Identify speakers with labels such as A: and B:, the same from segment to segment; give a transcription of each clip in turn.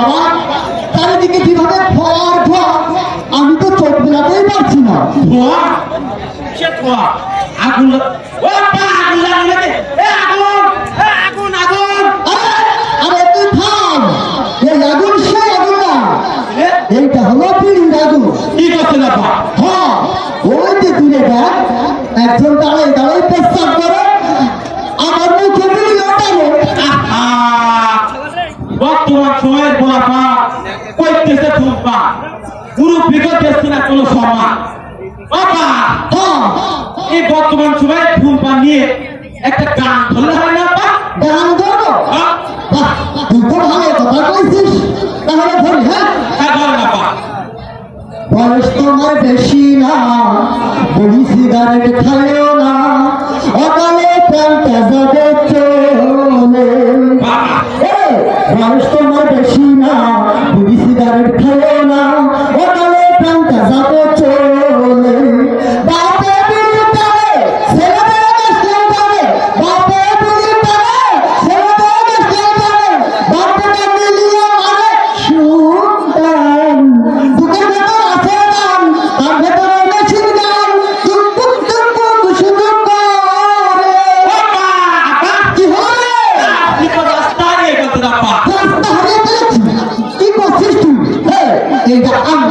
A: বাবা চারিদিকে কীভাবে ফর ফর আমি তো চোখ মেলাতেই পারছি না।
B: ধোয়া? সে ধোয়া? আগুন ও পা আগুন লাগলে এ আগুন এ আগুন আগুন।
A: আরে তুই থাম। এই আগুন সে আগুন না। এইটা হলো পিড়ির আগুন।
B: কি করছে না
A: হ্যাঁ ওই যে দূরে দেখ একজন দাঁড়াই দাঁড়াই প্রস্তাব করে আমার মুখে বিড়ি ওঠানো
B: আহা! বর্তমান সময়ের গোলাপা কইতেছে ধূমপা গুরু বিগত দেখছে না কোনো সম্মান বাবা
A: হ্যাঁ
B: এই বর্তমান সময়ে ধূমপা নিয়ে একটা গান ধরলে হয় না পা
A: গান ধরো
B: হ্যাঁ?
A: তুই তো ভালো কথা কইছিস? তাহলে ধরি হ্যাঁ?
B: হ্যাঁ ধর না
A: বয়স তোমার বেশি না বড়ি সিগারেট খাইও না। অকালে প্রাণটা যাবে চলে
B: বাবা
A: এই, বয়স তোমার বেশি না। পুলিশ সিগারেট খাইও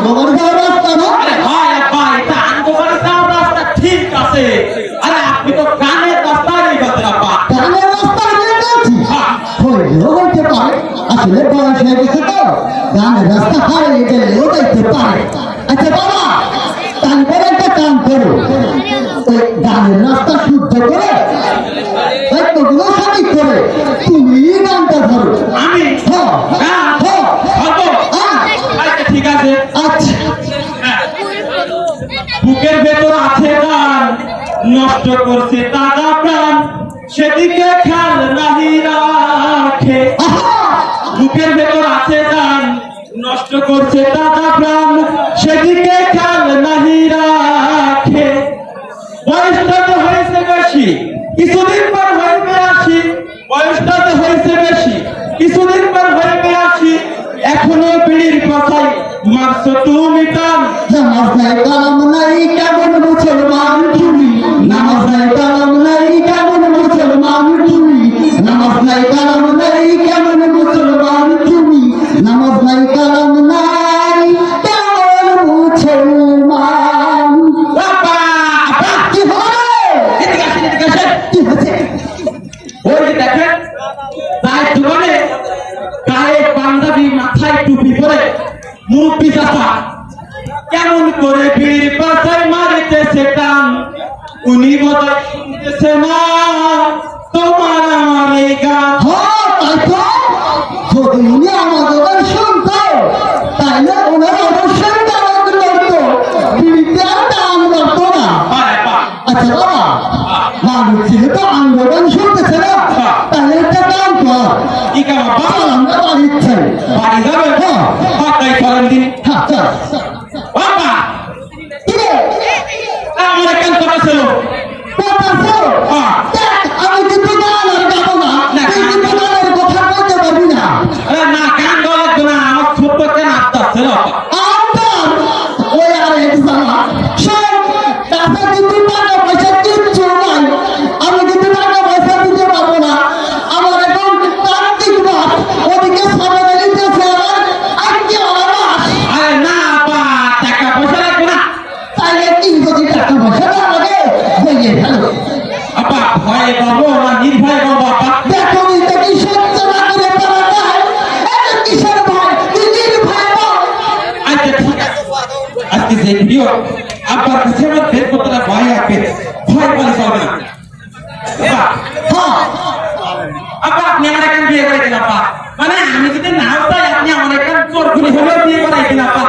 A: যাওয়ার রাস্তা না
B: ভাই ভাই এটা আন্দোলন যাওয়ার রাস্তা ঠিক আছে। আরে আপনি তো গানের রাস্তায় নিয়ে গেছেন আপা।
A: গানের রাস্তা হারিয়ে ফেলেছি
B: হ্যাঁ।
A: হলেও হইতে পারে আসলে বয়স হয়ে গেছে তো। গানের রাস্তা হারিয়ে গেলেও যাইতে পারে। আচ্ছা বাবা কান করে একটা কাম করো। ওই গানের রাস্তা শুদ্ধ করে বাক্যগুলো সঠিক করে। তুমি গানটা
B: করছে দাদা প্রাণ, সেদিকে খেয়াল নাহি রাখে। বুকের ভেতর আছে গান নষ্ট করছে দাদা প্রাণ, সেদিকে খেয়াল নাহি রাখে। বয়সটা তো হয়েছে বেশি, কিছুদিন পর হইবে আসি বয়সটা তো হয়েছে বেশি, কিছুদিন পর হইবে আসি এখনও পিড়ির কথাই, মারছো তুমি টান
A: নাই নাই, কেমন মুসলমান? কেমন
B: করে বীর পাশায় মারিতেছে টান উনি বোধহয় শুনতেছে না। তোমার আমার এই গান।
A: হ্যাঁ তাই তো যদি উনি আমাদের শুনতো তাইলে ওনার অবশ্যই দাম করতো। আর না আচ্ছা বাবা মানুষ যেহেতু আন্দোলন শুনতেছে না তাহলে একটা কাম কর।
B: কি কাম
A: চল
B: বাবা
A: আমরা বাড়ির চাই
B: বাড়ি যাবে? আপা ভয়ে পাবো না নির্ভয়ে পাবো
A: দেখো এটা কি সহ্য না করে পারা যায়? এটা কিসের ভয়? নিজের ভয় পাও।
B: আচ্ছা ঠিক আছে। আজকে যে ভিডিও আপনার কাছে আমার বের করতে না ভয় আসবে ভয় বলে চলবে না। আপা,
A: হ্যাঁ।
B: আপনি আমার এখানে বিয়ে করে দিন আপা মানে আমি যদি না চাই আপনি আমার এখানে চোর খুলে হলেও বিয়ে করাই দিন আপা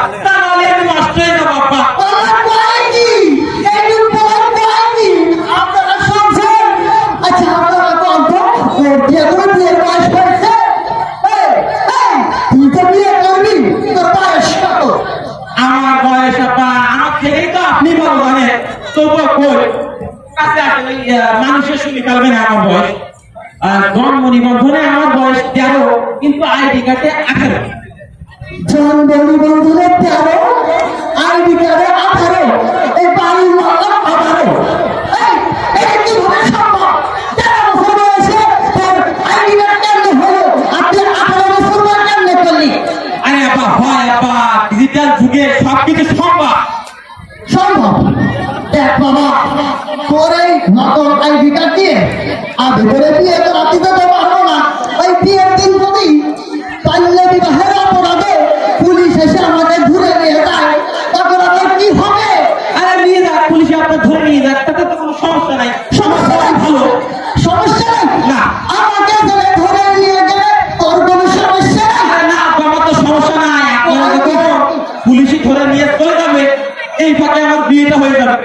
B: মানুষের সঙ্গে পারবে না আমার বয়স। জন্ম নিবন্ধনে আমার বয়স তেরো কিন্তু আইডি কার্ডে
A: আর ভেতরে বিয়ে তো পারব না। ওই বিয়ের দিন প্রতি পাল্লে বিবাহের অপরাধে পুলিশ এসে আমাকে ঘুরে নিয়ে যায় তখন আমার কি হবে?
B: আরে নিয়ে যাক পুলিশে আপনার ধরে নিয়ে যাক তাতে তো কোনো সমস্যা নাই।
A: সমস্যা নাই ভালো। সমস্যা নেই?
B: না।
A: আমাকে ধরে ধরে নিয়ে গেলে তোর কোনো সমস্যা নেই?
B: না আমার তো সমস্যা নাই। তো ধরে নিয়ে চলে যাবে। এই ফাঁকে আমার বিয়েটা হয়ে যাবে।